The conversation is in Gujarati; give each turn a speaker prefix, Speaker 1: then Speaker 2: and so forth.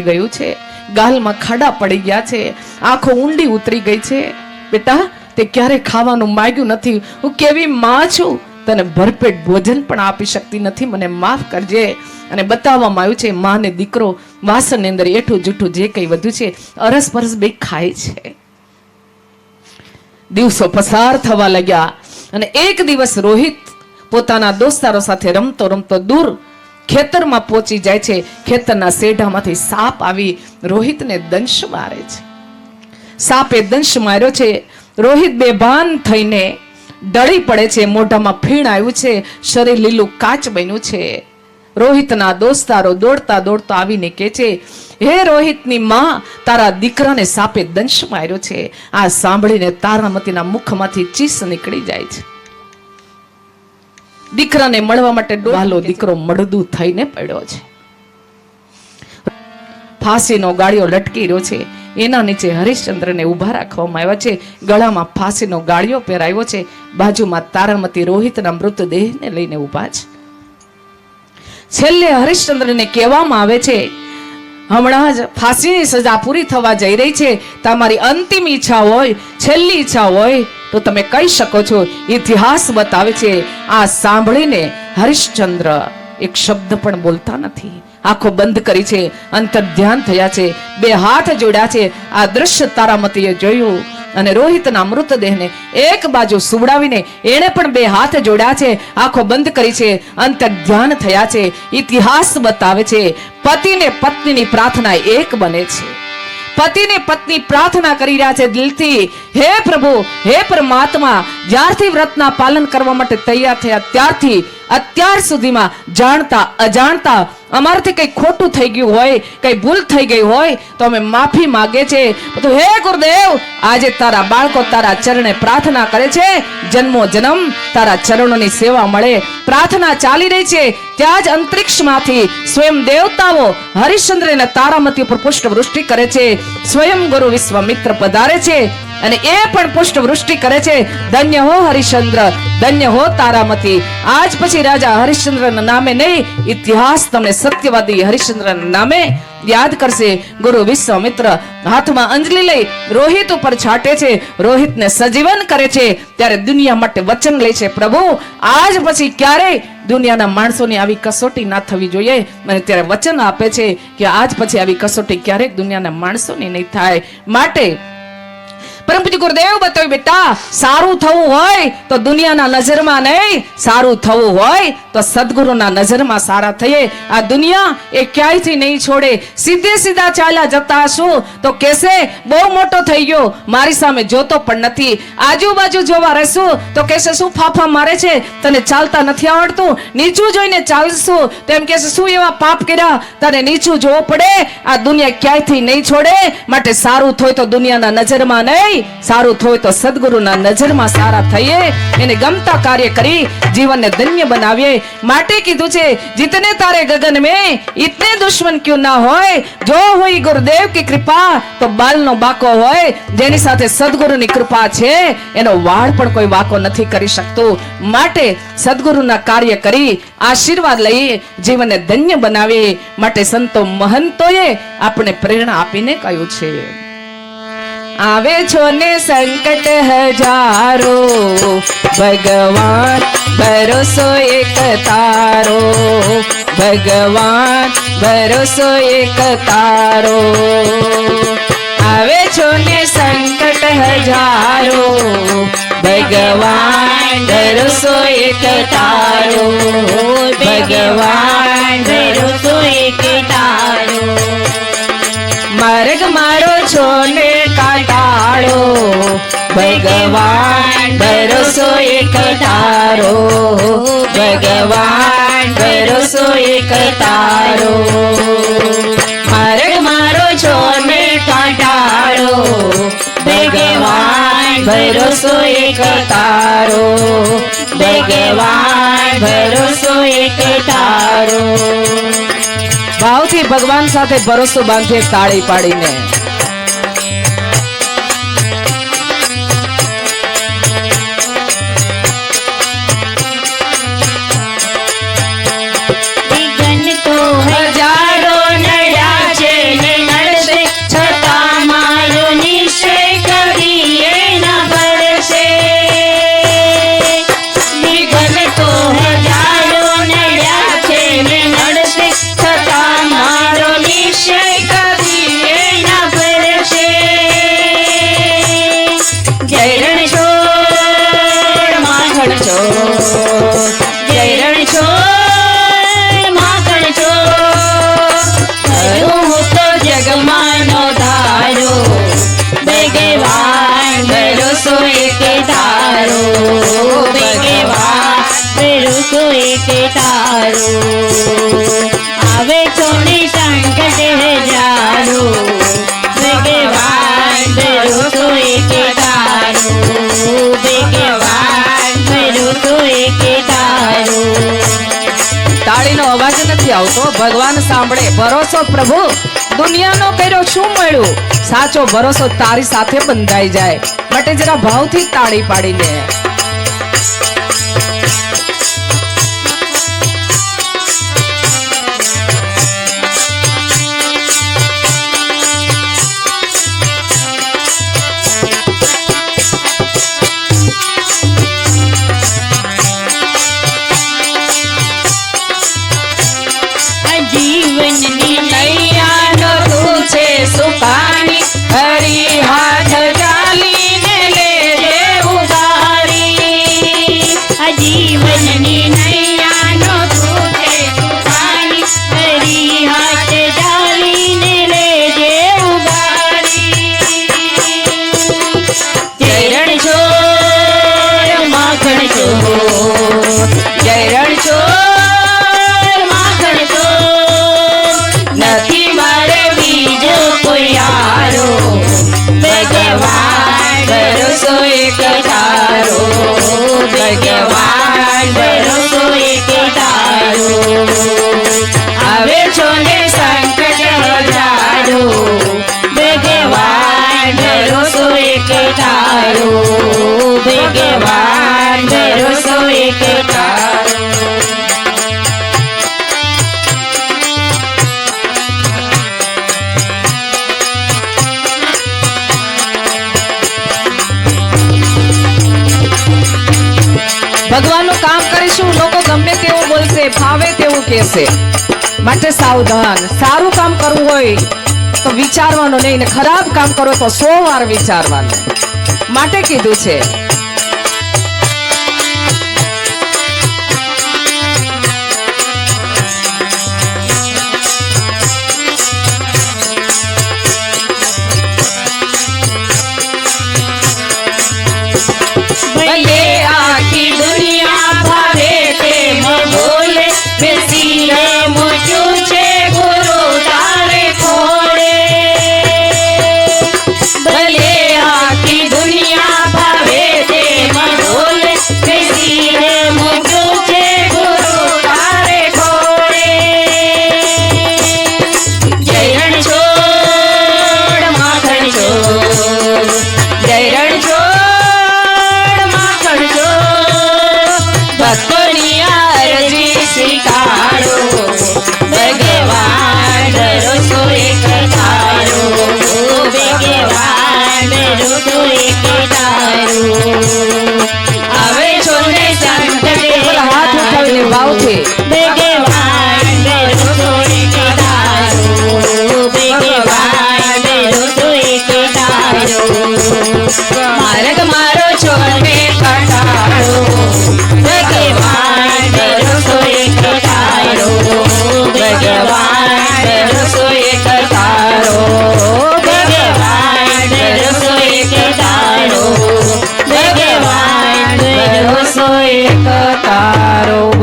Speaker 1: ગયું છે. ગાલમાં ખાડા પડી ગયા છે. આંખો ઊંડી ઉતરી ગઈ છે. બેટા, તે ક્યારે ખાવાનું માગ્યું નથી? હું કેવી માં છું? તને ભરપેટ ભોજન પણ આપી શકતી નથી. મને માફ કરજે. અને બતાવવામાં આવ્યું છે, માને દીકરો વાસણની અંદર એઠું જૂઠું જે કંઈ વધુ છે, અરસ પરસ બે ખાય છે. દિવસો પસાર થવા લાગ્યા. અને એક દિવસ રોહિત પોતાના દોસ્તારો સાથે રમતો રમતો દૂર ખેતરમાં પહોંચી જાય છે. ખેતરના શેઢામાંથી સાપ આવી રોહિતને દંશ મારે છે. સાપે દંશ માર્યો છે. રોહિત બેભાન થઈને ડળી પડે છે. મોઢામાં ફીણ આવ્યું છે. શરીર લીલું કાચ બન્યું છે. રોહિતના દોસ્તારો દોડતા દોડતા આવીને કહે છે, હે રોહિતની માં, તારા દીકરાને સાપે દંશ માર્યો છે. આ સાંભળીને તારામતીના મુખમાંથી ચીસ નીકળી જાય છે. દીકરાને મળવા માટે ડોહાલો દીકરો મળદું થઈને પડ્યો છે. ફાંસીનો ગાળિયો લટકી રહ્યો છે. એના નીચે હરિશ્ચંદ્રને ઊભા રાખવામાં આવ્યા છે. ગળામાં ફાંસીનો ગાળિયો પહેરાયો છે. બાજુમાં તારામતી રોહિતના મૃતદેહને લઈને ઊભા છે. છેલ્લે હરિશ્ચંદ્રને કહેવામાં આવે છે હમણાં જ ફાંસીની સજા પૂરી થવા જઈ રહી છે. તમારી અંતિમ ઈચ્છા હોય છેલ્લી ઈચ્છા હોય તો તમે કહી શકો છો, ઇતિહાસ બતાવે છે, આ સાંભળીને હરિશ્ચંદ્ર એક શબ્દ પણ બોલતા નથી. આંખો બંધ કરી છે અંતર ધ્યાન થયા છે, બે હાથ જોડ્યા છે, આ દ્રશ્ય તારામતીએ જોયું અને રોહિતના મૃતદેહને એક બાજુ સુવડાવીને એણે પણ બે હાથ જોડ્યા છે, આંખો બંધ કરી છે અંતર ધ્યાન થયા છે, ઇતિહાસ બતાવે છે, પતિને પત્નીની પ્રાર્થના એક બને છે. પતિને પત્ની પ્રાર્થના કરી રહ્યા છે દિલથી હે પ્રભુ, હે પરમાત્મા, જ્યારથી વ્રતના પાલન કરવા માટે તૈયાર થયા, ત્યારથી અત્યાર સુધીમાં જાણતા, અજાણતા, અમારાથી કંઈ ખોટું થઈ ગયું હોય, કંઈ ભૂલ થઈ ગઈ હોય, તો અમે માફી માગે છે. તો હે ગુરુદેવ, આજે તારા બાળકો તારા ચરણે પ્રાર્થના કરે છે. જન્મો જન્મ, તારા ચરણોની સેવા મળે. પ્રાર્થના ચાલી રહી છે. ત્યાં જ અંતરિક્ષમાંથી સ્વયં દેવતાઓ હરિશ્ચંદ્ર અને તારામતી ઉપર પુષ્પવૃષ્ટિ કરે છે. સ્વયં ગુરુ વિશ્વામિત્ર પધારે છે. અને એ પણ પુષ્પવૃષ્ટિ કરે છે. ધન્ય હો હરિશ્ચંદ્ર, ધન્ય હો તારામતી. આજ પછી રાજા હરિશ્ચંદ્રના નામે નહીં, ઇતિહાસ તમને સત્યવાદી હરિશ્ચંદ્રના નામે યાદ કરશે. ગુરુ વિશ્વામિત્ર હાથમાં અંજલિ લઈ રોહિત ઉપર છાટે છે. રોહિતને સજીવન કરે છે. ત્યારે દુનિયા માટે વચન લે છે. પ્રભુ, આજ પછી ક્યારેય દુનિયાના માણસોની આવી કસોટી ના થવી જોઈએ. અને ત્યારે વચન આપે છે કે આજ પછી આવી કસોટી ક્યારેક દુનિયાના માણસોની નહીં થાય. માટે પરમ પૂજ્ય ગુરુદેવ, બતાવ્યું, બેટા, સારું થવું હોય તો દુનિયાના નજરમાં નહીં, સારું થવું હોય તો સદગુરુના નજરમાં સારા થઈએ. આ દુનિયા એ ક્યાંયથી નહીં છોડે. સીધે સીધા ચાલ્યા જતા હશું તો કેસે? બહુ મોટો થઈ ગયો. મારી સામે જોતો પણ નથી. આજુબાજુ જોવા રહેશું તો કેસે, શું ફાફા મારે છે? તને ચાલતા નથી આવડતું? નીચું જોઈને ચાલશું. તો એમ કેસે, શું એવા પાપ કર્યા? તને નીચું જોવું પડે. આ દુનિયા ક્યાંયથી નહીં છોડે. માટે સારું થયું તો દુનિયાના નજરમાં નહીં સારું થોય તો સદગુરુના નજરમાં સારા થઈએ, એને ગમતા કાર્ય કરી જીવનને ધન્ય બનાવીએ. માટે કીધું છે, જીતને તારે ગગન મે ઇતને દુશ્મન ક્યું ના હોય? જો હોય ગુરુદેવ કી કૃપા, તો બાલનો બાકો હોય. જેની સાથે સદગુરુની કૃપા છે, એનો વાળ પણ કોઈ વાકો નથી કરી શકતું. માટે સદગુરુના કાર્ય કરી આશીર્વાદ લઈ જીવનને ધન્ય બનાવી માટે સંતો મહંતોએ આપણે પ્રેરણા આપીને કહ્યું છે. આવે છો ને સંકટ હજારો? ભગવાન, ભરોસો એક તારો. ભગવાન, ભરોસો એક તારો. આવે છો ને સંકટ હજારો? ભગવાન, ભરોસો એક તારો. ભગવાન, ભરોસો એક તારો. માર્ગ મારો છો ને ભગવાન ભરોસો એક તારો. ભગવાન ભરોસો એક તારો. માર્ગ મારો છો ને કાંટાળો. ભગવાન ભરોસો એક તારો. ભગવાન ભરોસો એક તારો. ભાવથી ભગવાન સાથે ભરોસો બાંધીએ તાળી પાડીને.
Speaker 2: ભગવાન એક
Speaker 1: તાળીનો અવાજ નથી આવતો. ભગવાન સાંભળે. ભરોસો પ્રભુ. દુનિયાનો કર્યો શું મળ્યું? સાચો ભરોસો તારી સાથે બંધાઈ જાય. માટે જરા ભાવથી તાળી પાડી લે
Speaker 2: જીવનની નૈયાનો ભરોસો એક તારો ભગવાન ભરોસો એક તારો આવે છો ને સંકટ હજારો ભગવાન ભરોસો એક તારો ભગવાન ભરોસો એક
Speaker 1: બોલશે ફાવે તેવું કહેશે. માટે સાવધાન. સારું કામ કરવું હોય તો વિચારવાનું નહીં. ને ખરાબ કામ કરો તો સો વાર વિચારવાનું. માટે કીધું છે